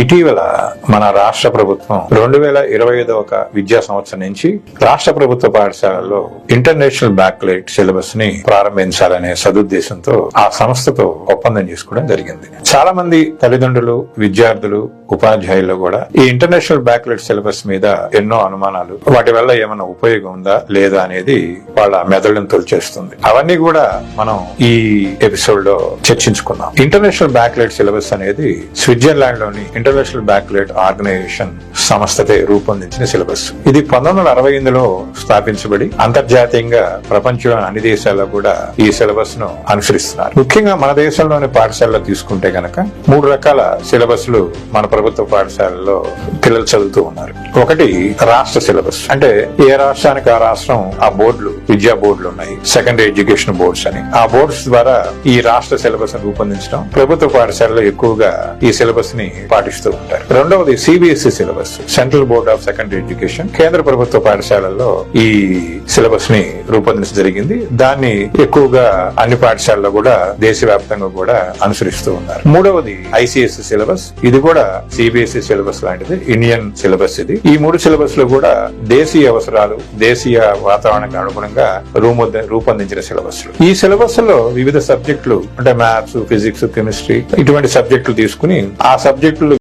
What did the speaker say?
ఇటీవల మన రాష్ట్ర ప్రభుత్వం రెండు వేల ఇరవై ఐదవ విద్యా సంవత్సరం నుంచి రాష్ట్ర ప్రభుత్వ పాఠశాలల్లో ఇంటర్నేషనల్ బ్యాక్లైట్ సిలబస్ని ప్రారంభించాలనే సదుద్దేశంతో ఆ సంస్థతో ఒప్పందం చేసుకోవడం జరిగింది. చాలా మంది తల్లిదండ్రులు విద్యార్థులు ఉపాధ్యాయులు కూడా ఈ ఇంటర్నేషనల్ బ్యాక్లెట్ సిలబస్ మీద ఎన్నో అనుమానాలు. వాటి వల్ల ఏమైనా ఉపయోగం ఉందా లేదా అనేది వాళ్ళ మెదడును తొలిచేస్తుంది. అవన్నీ కూడా మనం ఈ ఎపిసోడ్లో చర్చించుకుందాం. ఇంటర్నేషనల్ బ్యాక్లెట్ సిలబస్ అనేది స్విట్జర్లాండ్లోని ఇంటర్నేషనల్ బ్యాక్లెట్ ఆర్గనైజేషన్ సంస్థతే రూపొందించిన సిలబస్. ఇది పంతొమ్మిది వందల అరవై ఎనిమిదిలో స్థాపించబడి అంతర్జాతీయంగా ప్రపంచంలోని అన్ని దేశాల్లో కూడా ఈ సిలబస్ను అనుసరిస్తున్నారు. ముఖ్యంగా మన దేశంలోని పాఠశాలలో తీసుకుంటే గనక మూడు రకాల సిలబస్లు మన ప్రభుత్వ పాఠశాలల్లో పిల్లలు చదువుతూ ఉన్నారు. ఒకటి రాష్ట్ర సిలబస్. అంటే ఏ రాష్ట్రానికి ఆ రాష్ట్రం ఆ బోర్డులు విద్యా బోర్డులు ఉన్నాయి సెకండరీ ఎడ్యుకేషన్ బోర్డ్స్ అని. ఆ బోర్డ్స్ ద్వారా ఈ రాష్ట్ర సిలబస్ రూపొందించడం ప్రభుత్వ పాఠశాలలో ఎక్కువగా ఈ సిలబస్ని పాటిస్తూ ఉంటారు. రెండవది CBSE syllabus central board of secondary education. కేంద్ర ప్రభుత్వ పాఠశాలల్లో ఈ సిలబస్ని రూపొందించడం జరిగింది. దాన్ని ఎక్కువగా అన్ని పాఠశాలలో కూడా దేశవ్యాప్తంగా కూడా అనుసరిస్తూ ఉన్నారు. మూడవది ఐసిఎస్సి సిలబస్. ఇది కూడా సిబిఎస్ఈ సిలబస్ లాంటిది. ఇండియన్ సిలబస్ ఇది. ఈ మూడు సిలబస్లో కూడా దేశీయ అవసరాలు దేశీయ వాతావరణానికి అనుగుణంగా రూపొందించిన సిలబస్ ఈ సిలబస్లో వివిధ సబ్జెక్టులు అంటే మ్యాథ్స్ ఫిజిక్స్ కెమిస్ట్రీ ఇటువంటి సబ్జెక్టులు తీసుకుని ఆ సబ్జెక్టులు